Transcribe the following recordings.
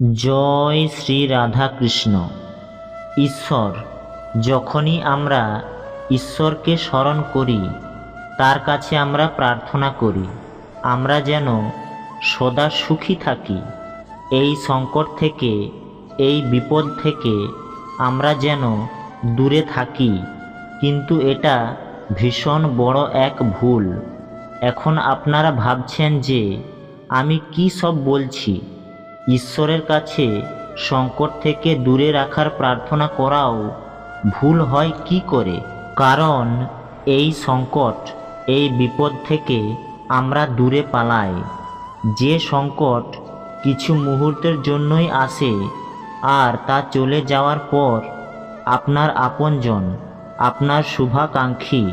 জয় শ্রী রাধাকৃষ্ণ। ঈশ্বর, যখনই আমরা ঈশ্বরকে স্মরণ করি, তার কাছে আমরা প্রার্থনা করি, আমরা যেন সদা সুখী থাকি। এই সংকট থেকে, এই বিপদ থেকে আমরা যেন দূরে থাকি, কিন্তু এটা ভীষণ বড় এক ভুল। এখন আপনারা ভাবছেন যে, আমি কি সব বলছি? ঈশ্বরের কাছে সংকট থেকে দূরে রাখার প্রার্থনা করাও ভুল হয় কি করে? কারণ এই সংকট, এই বিপদ থেকে আমরা দূরে পালাই। যে সংকট কিছু মুহূর্তের জন্যই আসে, আর তা চলে যাওয়ার পর আপনার আপনজন, আপনার শুভাকাঙ্ক্ষী,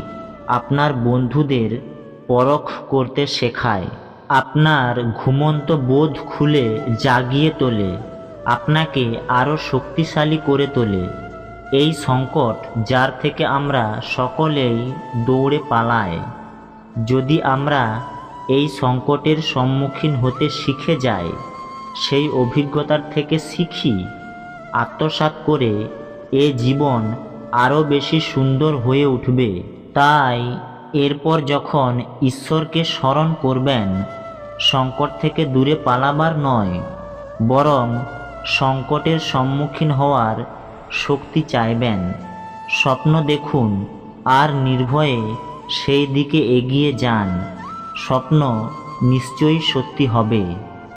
আপনার বন্ধুদের পরখ করতে শেখায়। আপনার ঘুমন্ত বোধ খুলে জাগিয়ে তোলে, আপনাকে আরও শক্তিশালী করে তোলে। এই সংকট যার থেকে আমরা সকলেই দৌড়ে পালাই যদি আমরা এই সংকটের সম্মুখীন হতে শিখে যাই, সেই অভিজ্ঞতার থেকে শিখি, আত্মসাৎ করে এ জীবন আরও বেশি সুন্দর হয়ে উঠবে। তাই এরপর যখন ঈশ্বরকে স্মরণ করবেন সংকট থেকে দূরে পালাবার নয়, বরং সংকটের সম্মুখীন হওয়ার শক্তি চাইবেন। স্বপ্ন দেখুন, আর নির্ভয়ে সেই দিকে এগিয়ে যান। স্বপ্ন নিশ্চয়ই সত্যি হবে।